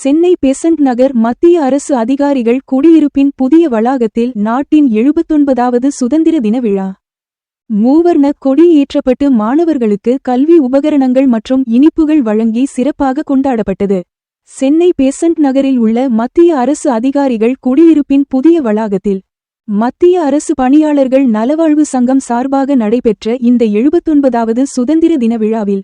சென்னை பெசன்ட் நகர் மத்திய அரசு அதிகாரிகள் குடியிருப்பின் புதிய வளாகத்தில் நாட்டின் எழுபத்தொன்பதாவது சுதந்திர தின விழா. மூவர்ண கொடி ஏற்றப்பட்டு மாணவர்களுக்கு கல்வி உபகரணங்கள் மற்றும் இனிப்புகள் வழங்கி சிறப்பாக கொண்டாடப்பட்டது. சென்னை பேசன்ட் நகரில் உள்ள மத்திய அரசு அதிகாரிகள் குடியிருப்பின் புதிய வளாகத்தில் மத்திய அரசு பணியாளர்கள் நலவாழ்வு சங்கம் சார்பாக நடைபெற்ற இந்த எழுபத்தொன்பதாவது சுதந்திர தின விழாவில்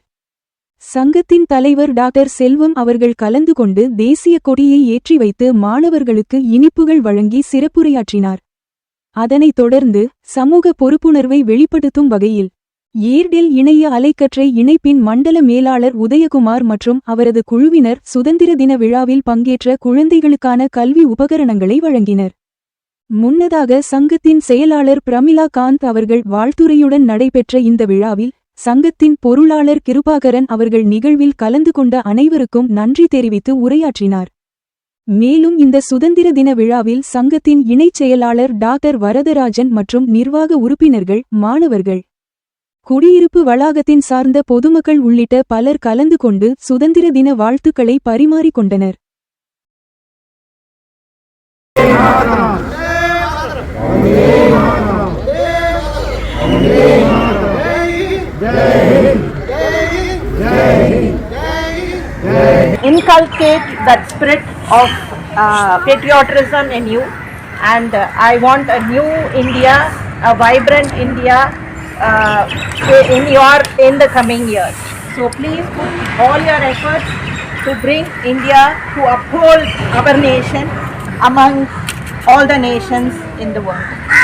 சங்கத்தின் தலைவர் டாக்டர் செல்வம் அவர்கள் கலந்து கொண்டு தேசிய கொடியை ஏற்றி வைத்து மாணவர்களுக்கு இனிப்புகள் வழங்கி சிறப்புரையாற்றினார். அதனைத் தொடர்ந்து சமூக பொறுப்புணர்வை வெளிப்படுத்தும் வகையில் ஏர்டெல் இணைய அலைக்கற்றை இணைப்பின் மண்டல மேலாளர் உதயகுமார் மற்றும் அவரது குழுவினர் சுதந்திர தின விழாவில் பங்கேற்ற குழந்தைகளுக்கான கல்வி உபகரணங்களை வழங்கினர். முன்னதாக சங்கத்தின் செயலாளர் பிரமிளா காந்த் அவர்கள் வாழ்த்துரையுடன் நடைபெற்ற இந்த விழாவில் சங்கத்தின் பொருளாளர் கிருபாகரன் அவர்கள் நிகழ்வில் கலந்து கொண்ட அனைவருக்கும் நன்றி தெரிவித்து உரையாற்றினார். மேலும் இந்த சுதந்திர தின விழாவில் சங்கத்தின் இணைச் செயலாளர் டாக்டர் வரதராஜன் மற்றும் நிர்வாக உறுப்பினர்கள் மாணவர்கள் குடியிருப்பு வளாகத்தின் சார்ந்த பொதுமக்கள் உள்ளிட்ட பலர் கலந்து கொண்டு சுதந்திர தின வாழ்த்துக்களை பரிமாறிக் inculcate that spirit of uh, patriotism in you. And uh, i want a new india a vibrant india uh, in your in the coming years. So please put all your efforts to bring india to uphold our nation among all the nations in the world